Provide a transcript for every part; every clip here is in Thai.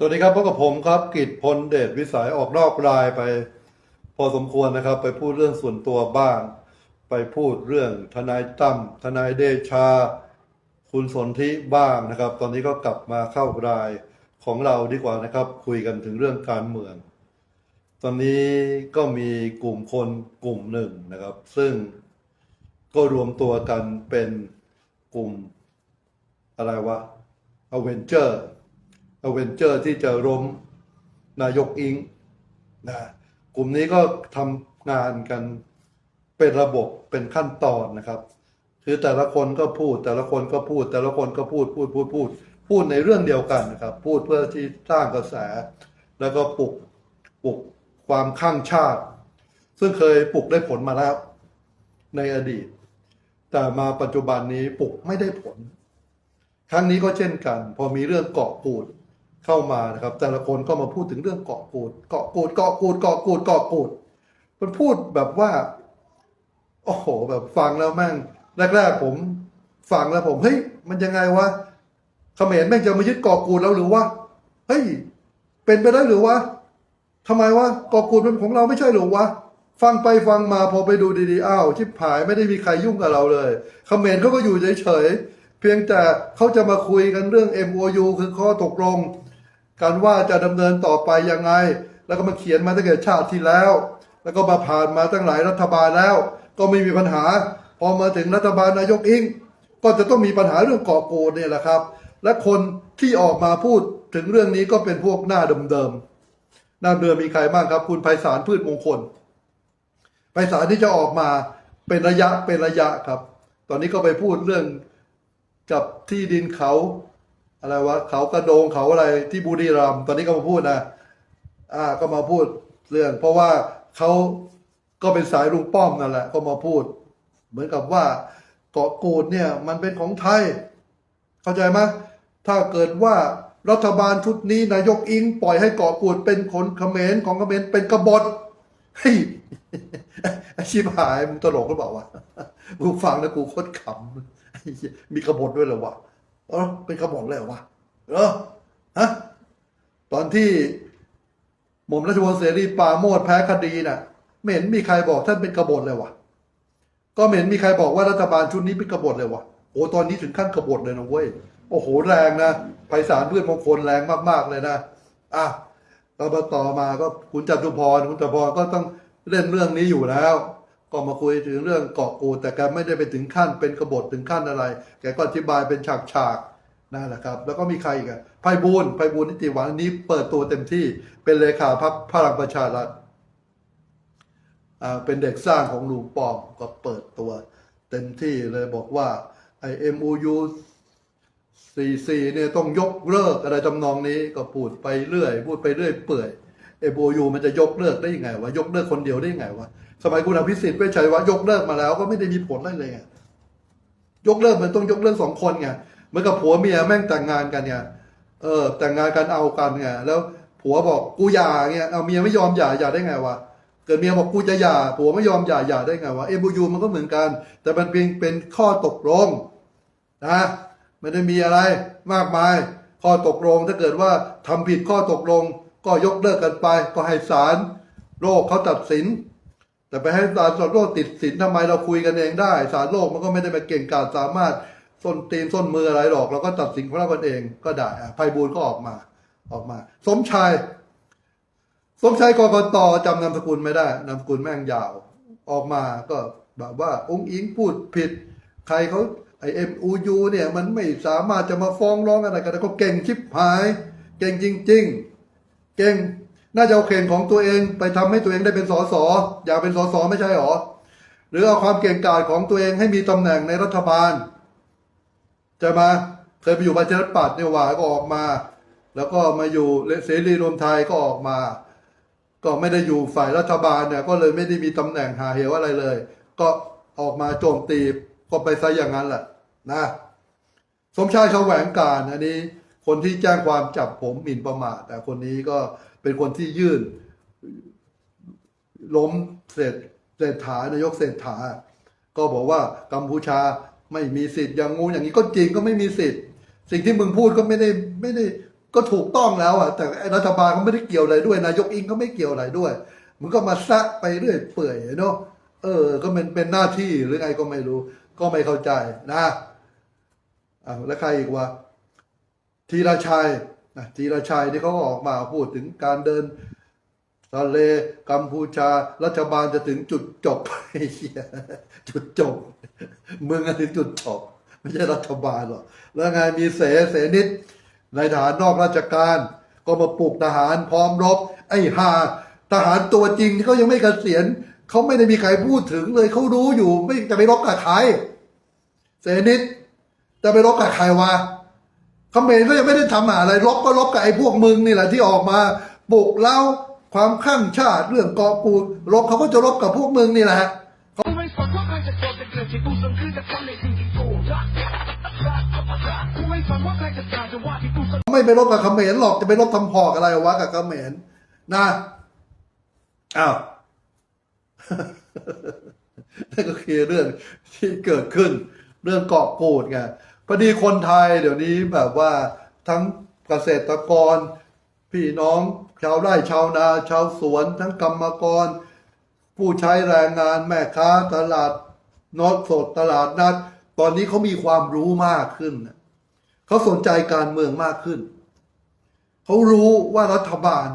สวัสดีครับพบกับผมครับกิตพลเดชวิสัยออกนอกรายไป พอสมควรนะครับ ไปพูดเรื่องส่วนตัวบ้าง ไปพูดเรื่องทนายตั้มทนายเดชา คุณสนธิบ้างนะครับ ตอนนี้ก็กลับมาเข้ารายของเราดีกว่านะครับ คุยกันถึงเรื่องการเมือง ตอนนี้ก็มีกลุ่มคนกลุ่มหนึ่งนะครับ ซึ่งก็รวมตัวกันเป็นกลุ่มอะไรวะอเวนเจอร์ อเวนเจอร์ที่จะล้มนายกอิงนะกลุ่มนี้ก็ทำงานกันเป็นระบบเป็นขั้นตอนนะครับ คือแต่ละคนก็พูด แต่ละคนก็พูด แต่ละคนก็พูดพูดพูดพูด พูดในเรื่องเดียวกันนะครับ พูดเพื่อที่สร้างกระแส แล้วก็ปลุกปลุกความข้างชาติ ซึ่งเคยปลุกได้ผลมาแล้วในอดีต แต่มาปัจจุบันนี้ปลุกไม่ได้ผล ครั้งนี้ก็เช่นกัน พอมีเรื่องเกาะกูด เข้ามานะครับ แต่ละคนก็มาพูดถึงเรื่องเกาะกูดเกาะกูดเกาะกูดเกาะกูดเกาะกูดมันพูดแบบว่า โอ้โห แบบฟังแล้วแม่งแรกๆผมฟังแล้วผมเฮ้ยมันยังไงวะเขมรแม่งจะมายึดเกาะกูดแล้วหรือวะเฮ้ยเป็นไปได้หรือวะทำไมวะเกาะกูดเป็นของเราไม่ใช่หรือวะฟังไปฟังมาพอไปดูดีๆอ้าวชิบหายไม่ได้มีใครยุ่งกับเราเลยเขมรเขาก็อยู่เฉยๆเพียงแต่เขาจะมาคุยกันเรื่อง MOU คือข้อตกลง การว่าจะดำเนินต่อไปยังไง แล้วก็มาเขียนมาตั้งแต่ชาติที่แล้ว แล้วก็มาผ่านมาตั้งหลายรัฐบาลแล้ว ก็ไม่มีปัญหา พอมาถึงรัฐบาลนายกอิงก็จะต้องมีปัญหาเรื่องเกาะโกดเนี่ยแหละครับ และคนที่ออกมาพูดถึงเรื่องนี้ก็เป็นพวกหน้าเดิมๆหน้าเดิมมีใครบ้างครับ คุณไพศาลพืชมงคลไพศาลที่จะออกมาเป็นระยะเป็นระยะครับ ตอนนี้ก็ไปพูดเรื่องกับที่ดินเขา อะไรวะเขากระโดงเขาอะไรที่บุรีรัมย์ตอนนี้ก็มาพูดนะอ่าก็มาพูดเรื่อง เพราะว่าเขาก็เป็นสายลุงป้อมนั่นแหละ ก็มาพูด เหมือนกับว่าเกาะกูดเนี่ย มันเป็นของไทย เข้าใจไหมถ้าเกิดว่ารัฐบาลชุดนี้นายกอิง ปล่อยให้เกาะกูดเป็นคนเขมรของเขมรเป็นกบฏเฮ้ยไอชิบหายมึงตลกหรือเปล่าวะกูฟังแล้วกูโคตรขำมีกบฏด้วยเหรอวะ เออเป็นกระบฏเลยเหรอวะเออฮะตอนที่หม่อมราชวงศ์เสรีปราโมดแพ้คดีน่ะ ไม่เห็นมีใครบอกท่านเป็นกบฏเลยวะก็ไม่เห็นมีใครบอกว่ารัฐบาลชุดนี้เป็นกบฏเลยวะโอ้ตอนนี้ถึงขั้นกบฏเลยนะเว้ยโอ้โหแรงนะไพศาลพืชมงคลแรงมากๆเลยนะอะต่อมาต่อมาก็คุณจตุพรคุณจตุพรก็ต้องเล่นเรื่องนี้อยู่แล้ว ก็มาคุยถึงเรื่องเกาะกูแต่แกไม่ได้ไปถึงขั้นเป็นกบฏถึงขั้นอะไร แกก็อธิบายเป็นฉากๆนั่นแหละครับ แล้วก็มีใครอีกอะไพบูลไพบูลนิติวังนนี้เปิดตัวเต็มที่เป็นเลขาพรรคพลังประชารัฐอ่าเป็นเด็กสร้างของลุงป้อมก็เปิดตัวเต็มที่เลยบอกว่าไอเอ็มอูยูสี่สี่เนี่ยต้องยกเลิกอะไรทำนองนี้ก็พูดไปเรื่อย พูดไปเรื่อยเปื่อยเอ็มยูมันจะยกเลิกได้ยังไงวะยกเลิกคนเดียวได้ยังไงวะ สมัยคุณอภิสิทธิ์เวชชัยว่ายกเลิกมาแล้วก็ไม่ได้มีผลอะไรเลยไงยกเลิกมันต้องยกเลิกสองคนไงเหมือนกับผัวเมียแม่งแต่งงานกันไงเออ แต่งงานกันเอากันไงแล้วผัวบอกกูหย่าเงี้ยเอาเมียไม่ยอมหย่าหย่าได้ไงวะเกิดเมียบอกกูจะหย่าผัวไม่ยอมหย่าหย่าได้ไงวะเอ็มยูมันก็เหมือนกัน แต่มันเป็นเป็นข้อตกลงนะไม่ได้มีอะไรมากมาย ข้อตกลงถ้าเกิดว่าทำผิดข้อตกลง ก็ยกเลิกกันไป ก็ให้ศาลโลกเขาตัดสิน แต่ไปให้ศาลโลกติดสินทำไมเราคุยกันเองได้ศาลโลกมันก็ไม่ได้มาเก่งกาจสามารถส้นตีนส้นมืออะไรหรอกเราก็ตัดสินของเรากันเองก็ได้อะไพบูลก็ออกมา ออกมา สมชาย สมชายกกตจำนามสกุลไม่ได้นามสกุลแม่งยาว ออกมาก็แบบว่าองค์อิงพูดผิด ใครเขาไอเอ็มอูยูเนี่ย มันไม่สามารถจะมาฟ้องร้องอะไรกันแต่ก็เก่งชิบหาย เก่งจริง ๆ เก่ง น่าจะเอาเข่งของตัวเองไปทำให้ตัวเองได้เป็นสสอยากเป็นสสไม่ใช่หรอ หรือเอาความเก่งกาจของตัวเองให้มีตำแหน่งในรัฐบาลจะมาเคยไปอยู่ประชาธิปัตย์เนี่ยวาก็ออกมา แล้วก็มาอยู่เสรีรวมไทยก็ออกมา ก็ไม่ได้อยู่ฝ่ายรัฐบาลเนี่ยก็เลยไม่ได้มีตำแหน่งหาเหวอะไรเลย ก็ออกมาโจมตีก็ไปซะอย่างนั้นแหละนะสมชายแสวงการอันนี้ คนที่แจ้งความจับผมหมิ่นประมาทแต่คนนี้ก็ เป็นคนที่ยื่น ล้มเศรษเศรษฐานายกเศรษฐา ก็บอกว่ากัมพูชาไม่มีสิทธิ์อย่างงูอย่างนี้ก็จริงก็ไม่มีสิทธิ์ สิ่งที่มึงพูดก็ไม่ได้ไม่ได้ก็ถูกต้องแล้วอะแต่รัฐบาลเขาไม่ได้เกี่ยวอะไรด้วย นายกอิงเขาไม่เกี่ยวอะไรด้วยมันก็มาซะไปเรื่อยเปื่อยเนาะเออ ก็เป็นเป็นหน้าที่หรือไงก็ไม่รู้ ก็ไม่เข้าใจนะอ่าแล้วใครอีกวะธีรชัย นะธีรชัยที่เขาออกมาพูดถึงการเดินทะเลกัมพูชา รัฐบาลจะถึงจุดจบไอ้เหี้ยจุดจบ เมืองถึงจุดจบ ไม่ใช่รัฐบาลหรอกแล้วไงมีเสเสนิดในทหารนอกราชการ ก็มาปลุกทหารพร้อมรบ ไอ้ห่าทหารตัวจริงที่เขายังไม่เกษียณเขาไม่ได้มีใครพูดถึงเลยเขารู้อยู่ ไม่จะไปรบกับใครเสนิดจะไปรบกับใครวะ เขมรก็ยังไม่ได้ทำอะไรรบก็รบกับไอ้พวกมึงนี่แหละที่ออกมาปลุกเล้าความข้างชาติเรื่องกอปูนรบเขาก็จะรบกับพวกมึงนี่แหละกูไม่สนว่าใครจะโกรธจะเกลียดที่กูสนคือจะทำในสิ่งที่กูรักกูไม่สนว่าใครจะด่าจะว่าที่กูสนไม่ไปรบกับเขมรหรอกจะไปรบทำพอกอะไรวะกับเขมรนะอ้าวนั่นก็คือเรื่องที่เกิดขึ้น เรื่องเกาะกูดไง พอดีคนไทยเดี๋ยวนี้แบบว่าทั้งเกษตรกร พี่น้องชาวไร่ชาวนา ชาวสวน ทั้งกรรมกร ผู้ใช้แรงงานแม่ค้าตลาดนอดสดตลาดนัด ตอนนี้เขามีความรู้มากขึ้นเขาสนใจการเมืองมากขึ้น เขารู้ว่ารัฐบาล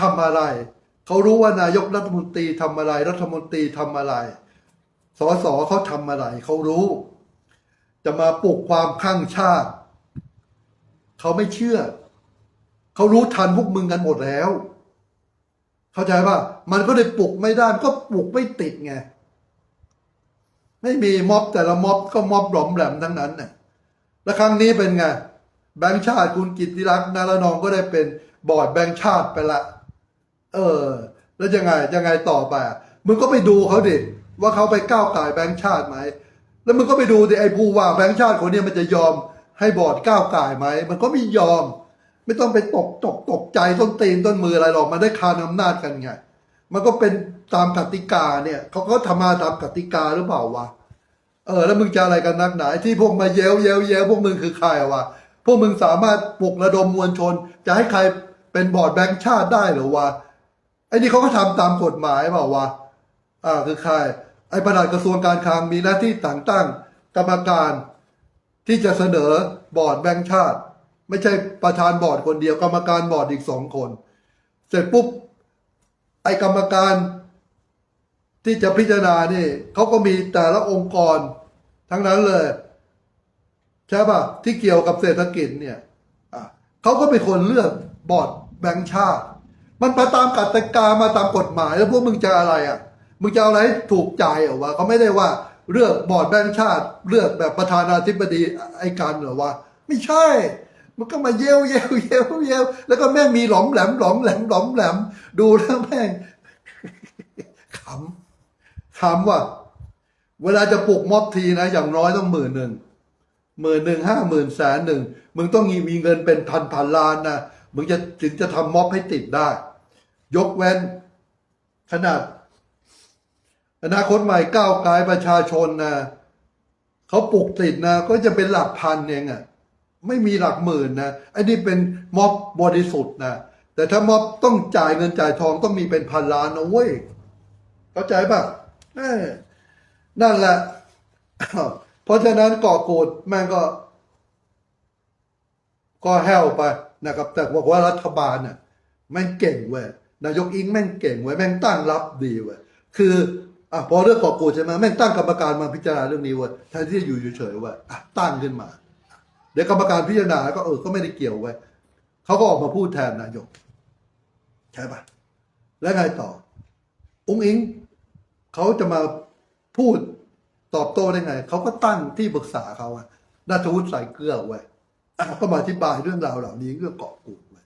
ทำอะไร เขารู้ว่านายกรัฐมนตรีทำอะไร รัฐมนตรีทำอะไรสสเขาทำอะไร เขารู้ จะมาปลุกความข้างชาติ เขาไม่เชื่อ เขารู้ทันพวกมึงกันหมดแล้ว เข้าใจป่ะมันก็เลยปลุกไม่ได้มันก็ปลุกไม่ติดไงไม่มีม็อบแต่ละม็อบก็ม็อบหลอมแหลมทั้งนั้นน่ะแล้วครั้งนี้เป็นไงแบงค์ชาติคุณกิติรักษ์นารนองก็ได้เป็นบอร์ดแบงค์ชาติไปละ เออ แล้วยังไงยังไงต่อไปมึงก็ไปดูเขาดิว่าเขาไปก้าวไก่แบงค์ชาติไหม แล้วมึงก็ไปดูดิไอ้ผู้ว่าแบงค์ชาติคนเนี้ยมันจะยอมให้บอร์ดก้าวไก่ายไหม มันก็ไม่ยอม ไม่ต้องไปตกตกตกใจต้นตีนต้นมืออะไรหรอกมันได้คานอำนาจกันไง มันก็เป็นตามกติกาเนี่ยเขาก็ทำมาตามกติกาหรือเปล่าวะเออแล้วมึงจะอะไรกันนักหนาที่พวกมาเย้วเย้วเย้วพวกมึงคือใครวะพวกมึงสามารถปลุกระดมมวลชน จะให้ใครเป็นบอร์ดแบงค์ชาติได้หรือวะไอ้นี่เขาก็ทำตามกฎหมายเปล่าวะอ่าคือใคร ไอ้ประหลัดกระทรวงการคลังมีหน้าที่ต่างตั้งกรรมการที่จะเสนอบอร์ดแบงค์ชาติ ไม่ใช่ประธานบอร์ดคนเดียวกรรมการบอร์ดอีกสองคน เสร็จปุ๊บไอ้กรรมการที่จะพิจารณานี่เขาก็มีแต่ละองค์กร ทั้งนั้นเลยใช่ป่ะที่เกี่ยวกับเศรษฐกิจเนี่ยอะเขาก็เป็นคนเลือกบอร์ดแบงค์ชาติ มันไปตามกติกามาตามกฎหมายแล้วพวกมึงจะอะไรอะ มึงจะเอาอะไรถูกใจเหรอวะเขาไม่ได้ว่าเลือกบอร์ดแบงค์ชาติ เลือกแบบประธานาธิบดีไอ้การเหรอวะไม่ใช่ มันก็มาเย้วเย้วเย้วเย้วแล้วก็แม่งมีหลอมแหลมหลอมแหลมหลอมแหลม ดูแล้วแม่งขำถามว่าเวลาจะปลุกม็อบทีนะ อย่างน้อยต้องหมื่นหนึ่งหมื่นหนึ่งห้าหมื่นแสนหนึ่งมึงต้องมีมีเงินเป็นพันพันล้านนะมึงจะถึงจะทำม็อบให้ติดได้ ยกเว้น ขนาด อนาคตใหม่ก้าวไกลประชาชนนะเขาปลุกติดนะ ก็จะเป็นหลักพันเองอะไม่มีหลักหมื่นนะไอ้นี่เป็นม็อบบริสุทธิ์นะแต่ถ้าม็อบต้องจ่ายเงินจ่ายทองต้องมีเป็นพันล้านนะเว้ยเข้าใจป่ะนั่นแหละ เพราะฉะนั้นก่อโกดแม่งก็ ก็แห้วไปนะครับ แต่บอกว่ารัฐบาลน่ะแม่งเก่งเว้ยนายกอิงแม่งเก่งเว้ยแม่งตั้งรับดีเว้ยคือ อะพอเรื่องก่อโกดใช่ไหมแม่งตั้งกรรมการมาพิจารณาเรื่องนี้เว้ยแทนที่จะอยู่เฉยๆเว้ยอะตั้งขึ้นมา เดี๋ยวกรรมการพิจารณาก็เออก็ไม่ได้เกี่ยวเว้ยเขาก็ออกมาพูดแทนนายกใช่ปะแล้วไงต่อ อุ้งอิงเขาจะมาพูดตอบโต้ได้ไง เขาก็ตั้งที่ปรึกษาเขาอะนาทวุฒิใส่เกลือไว้อะก็มาอธิบายเรื่องราวเหล่านี้เรื่องเกาะกลุ่มไว้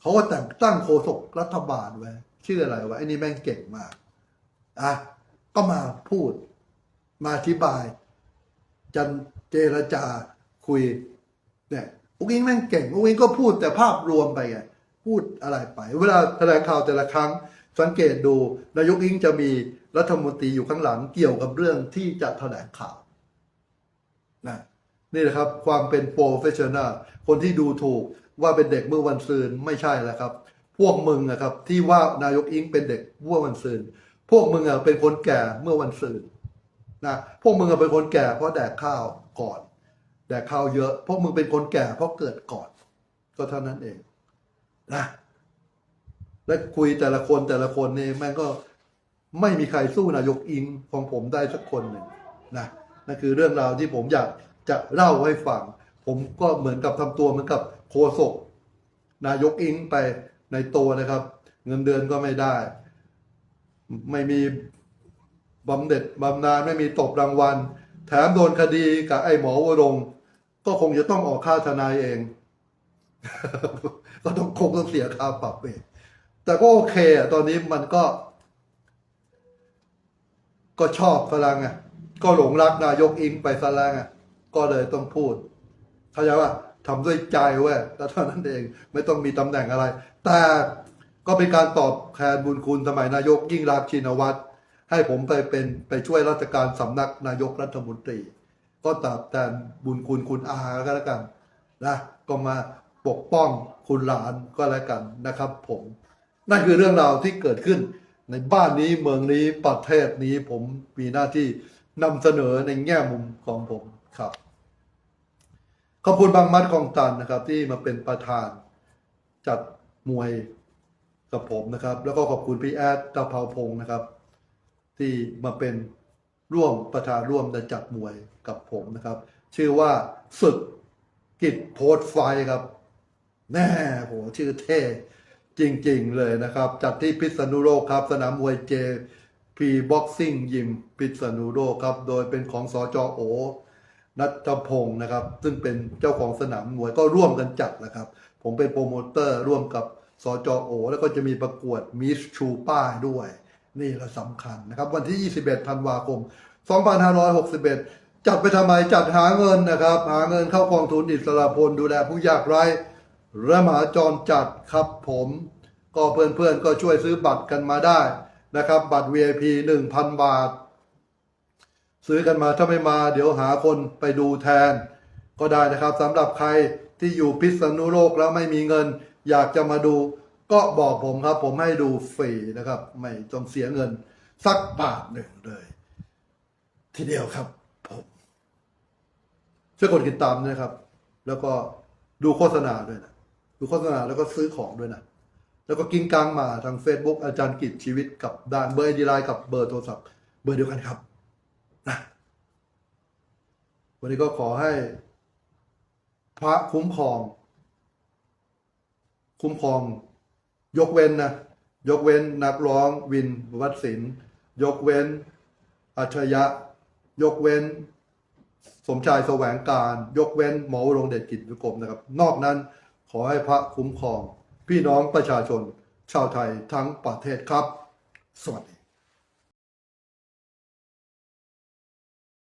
เขาก็แต่งตั้งโฆษกรัฐบาลไว้ชื่ออะไรวะไอ้นี่แม่งเก่งมากอะ ก็มาพูด มาอธิบายจันเจรจาคุยเนี่ยอุ้งอิงแม่งเก่งอุ้งอิงก็พูดแต่ภาพรวมไปไงพูดอะไรไป เวลาแถลงข่าวแต่ละครั้ง สังเกตดูนายกอิงจะมีรัฐมนตรีอยู่ข้างหลังเกี่ยวกับเรื่องที่จะแถลงข่าวนะนี่แหละครับ ความเป็นโปรเฟชชั่น a ลคนที่ดูถูกว่าเป็นเด็กเมื่อวันซืนไม่ใช่แล้วครับ พวกมึงนะครับ ที่ว่านายกอิงเป็นเด็กเมื่อวันซืน พวกมึงอะเป็นคนแก่เมื่อวันซืนนะพวกมึงอะเป็นคนแก่เพราะแดกข้าวก่อน แดกข้าวเยอะ พวกมึงเป็นคนแก่เพราะเกิดก่อน ก็เท่านั้นเองนะและคุยแต่ละคนแต่ละคนนี่แม่งก็ไม่มีใครสู้นายกอิงของผมได้สักคนหนึ่งนะนั่นคือเรื่องราวที่ผมอยากจะเล่าให้ฟัง ผมก็เหมือนกับทำตัวเหมือนกับโคศกนายกอิงไปในตัวนะครับ เงินเดือนก็ไม่ได้ ไม่มีบำเหน็จบำนาญไม่มีตบรางวัล แถมโดนคดีกับไอ้หมอวรงก็คงจะต้องออกค่าทนายเอง ก็ต้องคงต้องเสียค่าปรับเองแต่ก็โอเคอะตอนนี้มันก็ ก็ชอบฝรั่งอะ ก็หลงรักนายกอิงไปฝรั่งอะ ก็เลยต้องพูด เข้าใจว่าทำด้วยใจเว้ยแล้วเท่านั้นเอง ไม่ต้องมีตำแหน่งอะไร แต่ ก็เป็นการตอบแทนบุญคุณสมัยนายกยิ่งรักษณ์ชินวัตรให้ผมไปเป็นไปช่วยราชการสำนักนายกรัฐมนตรี ก็ตอบแทนบุญคุณคุณอาก็แล้วกันนะก็มาปกป้องคุณหลานก็แล้วกันนะครับ ผม นั่นคือเรื่องราวที่เกิดขึ้น ในบ้านนี้เมืองนี้ประเทศนี้ผมมีหน้าที่นำเสนอในแง่มุมของผมครับขอบคุณบางมัดของตันนะครับ ที่มาเป็นประธานจัดมวย กับผมนะครับ แล้วก็ขอบคุณพี่แอดตะเภาพงศ์นะครับ ที่มาเป็นร่วมประธานร่วมในจัดมวยกับผมนะครับ ชื่อว่าศึกกิจโพสต์ไฟครับ แน่โหชื่อเท่จริง ๆ เลยนะครับ จัดที่พิษณุโลกครับ สนามมวยเจพีบ็อกซิ่งยิมพิษณุโลกครับ โดยเป็นของสจโอนัทพงศ์นะครับ ซึ่งเป็นเจ้าของสนามมวยก็ร่วมกันจัดนะครับ ผมเป็นโปรโมเตอร์ร่วมกับ สจโอ แล้วก็จะมีประกวดมิสชูป้ายด้วย นี่แหละสำคัญนะครับ วันที่ 21ธันวาคม 2561 จัดไปทำไมจัดหาเงินนะครับ หาเงินเข้ากองทุนอิสระพลดูแลผู้ยากไร้และหมาจรจัดครับผม ก็เพื่อนๆก็ช่วยซื้อบัตรกันมาได้นะครับ บัตร VIP 1,000 บาท ซื้อกันมาถ้าไม่มาเดี๋ยวหาคนไปดูแทน ก็ได้นะครับสำหรับใครที่อยู่พิษณุโลกแล้วไม่มีเงิน อยากจะมาดูก็บอกผมครับ ผมให้ดูฟรีนะครับ ไม่ต้องเสียเงิน สักบาทหนึ่งเลย ทีเดียวครับ ผมช่วยกดติดตามด้วยนะครับ แล้วก็ดูโฆษณาด้วยนะดูโฆษณาแล้วก็ซื้อของด้วยนะแล้วก็กิ้งกลางมาทาง Facebook อาจารย์กิจชีวิตกับด้านเบอร์ไอดีไลน์กับเบอร์โทรศัพท์ เบอร์เดียวกันครับนะวันนี้ก็ขอให้ พระคุ้มครอง คุ้มครอง ยกเว้นนะยกเว้นนักร้องวินวัดศิลป์ยกเว้น อัจฉริยะ ยกเว้น สมชายแสวงการ ยกเว้นหมอวรงเดชกิจวิกรมนะครับ นอกนั้นขอให้พระคุ้มครอง พี่น้องประชาชน ชาวไทยทั้งประเทศครับ สวัสดี